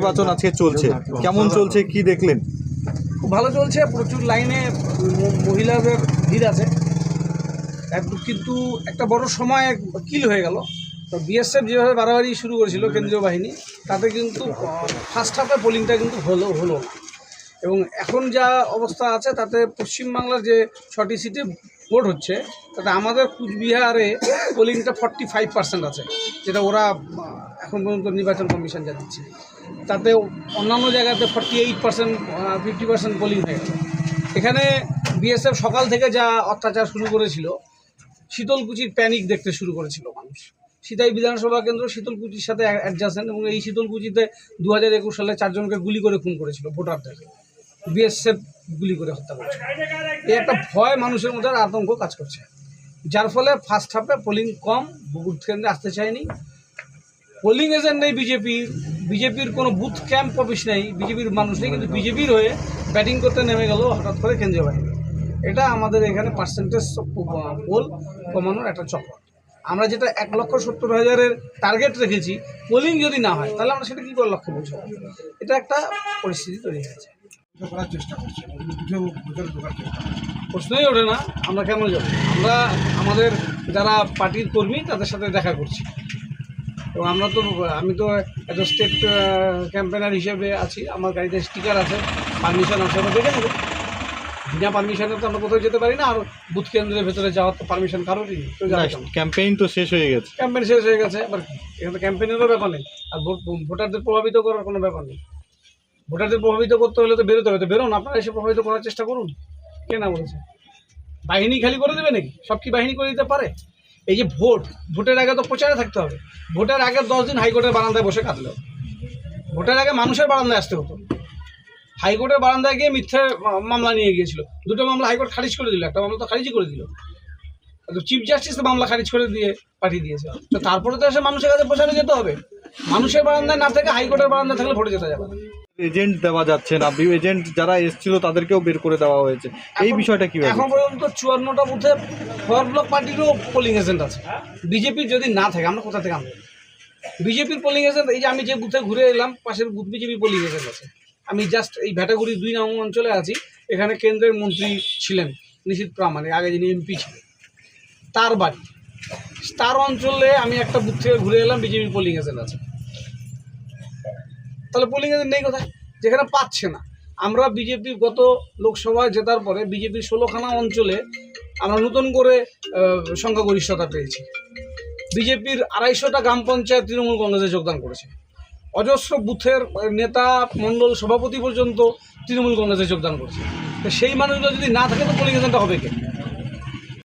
নির্বাচন আজকে চলছে। কেমন চলছে, কি দেখলেন? খুব ভালো চলছে, প্রচুর লাইনে মহিলাদের ভিড় আছে। কিন্তু একটা বড় সময় কিল হয়ে গেল। তো বিএসএফ যেভাবে বাড়াবাড়ি শুরু করেছিল কেন্দ্রীয় বাহিনী, তাতে কিন্তু ফার্স্ট হাফে পোলিংটা কিন্তু হলো হলো এবং এখন যা অবস্থা আছে, তাতে পশ্চিমবাংলার যে ছটি সিটে ভোট হচ্ছে, তাতে আমাদের কুচবিহারে পোলিংটা ফর্টি ফাইভ পার্সেন্ট আছে। যেটা ওরা এখন পর্যন্ত নির্বাচন কমিশন যা দিচ্ছে। তাতে অন্যান্য জায়গাতে forty eight percent fifty percent polling হয়ে গেছে। এখানে বিএসএফ সকাল থেকে যা অত্যাচার শুরু করেছিল, শীতলকুচির প্যানিক দেখতে শুরু করেছিল মানুষ। সিতাই বিধানসভা কেন্দ্র শীতলকুচির সাথে অ্যাডজাসেন্ট এবং এই শীতলকুচিতে দু হাজার একুশ সালে চারজনকে গুলি করে খুন করেছিল ভোটারদেরকে। বিএসএফ গুলি করে হত্যা করেছিল এই একটা ভয় মানুষের মধ্যে আতঙ্ক কাজ করছে। যার ফলে ফার্স্ট হাফে পোলিং কম বুথ কেন্দ্রে আসতে চায়নি। পোলিং এজেন্ট নেই বিজেপির বিজেপির কোনো বুথ ক্যাম্প অফিস নেই বিজেপির মানুষ নেই কিন্তু বিজেপির হয়ে ব্যাটিং করতে নেমে গেল হঠাৎ করে কেন্দ্রীয় বাহিনী। এটা আমাদের এখানে পার্সেন্টেজ পোল কমানোর একটা চক্র আমরা যেটা এক লক্ষ সত্তর হাজারের টার্গেট রেখেছি পোলিং যদি না হয় তাহলে আমরা সেটা কী করে লক্ষ্য পৌঁছাবো? এটা একটা পরিস্থিতি তৈরি হয়েছে। করার চেষ্টা করছে করছে। প্রশ্নই ওঠে না আমরা কেন যাব? আমরা আমাদের যারা পার্টির কর্মী তাদের সাথে দেখা করছি। এবং আমরা তো আমি তো একটা স্টেট ক্যাম্পেনার হিসেবে আছি। আমার গাড়িতে স্টিকার আছে পারমিশন আছে আমরা দেখে নেব। বিনা পারমিশনে তো আমরা কোথাও যেতে পারি না আর বুথ কেন্দ্রের ভেতরে যাওয়ার তো পারমিশন কারোরই ক্যাম্পেইন তো শেষ হয়ে গেছে। ক্যাম্পেইন শেষ হয়ে গেছে এবার এখানে তো ক্যাম্পেইনেরও ব্যাপার নেই। আর ভোট- ভোটারদের প্রভাবিত করার কোনো ব্যাপার নেই। ভোটারদের প্রভাবিত করতে হলে তো বেরোতে হবে। তো বেরোন আপনারা এসে প্রভাবিত করার চেষ্টা করুন। কে না বলেছে? বাহিনী খালি করে দেবে নাকি? সব কি বাহিনী করে দিতে পারে? এই যে ভোট, ভোটের আগে তো প্রচারে থাকতে হবে। ভোটের আগে দশ দিন হাইকোর্টের বারান্দায় বসে কাঁদল ভোটের আগে মানুষের বারান্দায় আসতে হতো। হাইকোর্টের বারান্দায় গিয়ে মিথ্যে মামলা নিয়ে গিয়েছিল। দুটো মামলা হাইকোর্ট খারিজ করে দিল, একটা মামলা তো খারিজই করে দিল। চিফ জাস্টিস মামলা খারিজ করে দিয়ে পাঠিয়ে দিয়েছে। তো তারপরে তো এসে মানুষের কাছে প্রচারে যেতে হবে। মানুষের বারান্দায় না থেকে হাইকোর্টের বারান্দায় থাকলে ভোটে যেতে যাবে এজেন্ট দেওয়া যাচ্ছে না। এজেন্ট যারা এসেছিল তাদেরকেও বের করে দেওয়া হয়েছে। এই বিষয়টা কি এখন পর্যন্ত চুয়ান্নটা বুথে ফর ব্লক পার্টিরও পোলিং এজেন্ট আছে। বিজেপির যদি না থাকে আমরা কোথা থেকে আনব? বিজেপির পোলিং এজেন্ট এই যে আমি যে বুথে ঘুরে এলাম পাশের বুথ বিজেপি পোলিং এজেন্ট আছে। আমি জাস্ট এই ভ্যাটাগুড়ি দুই নং অঞ্চলে আছি। এখানে কেন্দ্রের মন্ত্রী ছিলেন নিশীত প্রামাণিক আগে যিনি এমপি ছিলেন। তার বাড়ি। তার অঞ্চলে আমি একটা বুথ থেকে ঘুরে এলাম, বিজেপি পোলিং এজেন্ট আছে। তাহলে পোলিং এজেন্ট নেই কোথায়? যেখানে পাচ্ছে না। আমরা বিজেপি গত লোকসভায় জেতার পরে বিজেপির ষোলোখানা অঞ্চলে আমরা নতুন করে সংখ্যাগরিষ্ঠতা পেয়েছি। বিজেপির আড়াইশোটা গ্রাম পঞ্চায়েত তৃণমূল কংগ্রেসে যোগদান করেছে। অজস্র বুথের নেতা, মণ্ডল, সভাপতি পর্যন্ত তৃণমূল কংগ্রেসে যোগদান করেছে। সেই মানুষগুলো যদি না থাকে, তো পোলিং এজেন্টটা হবে কে?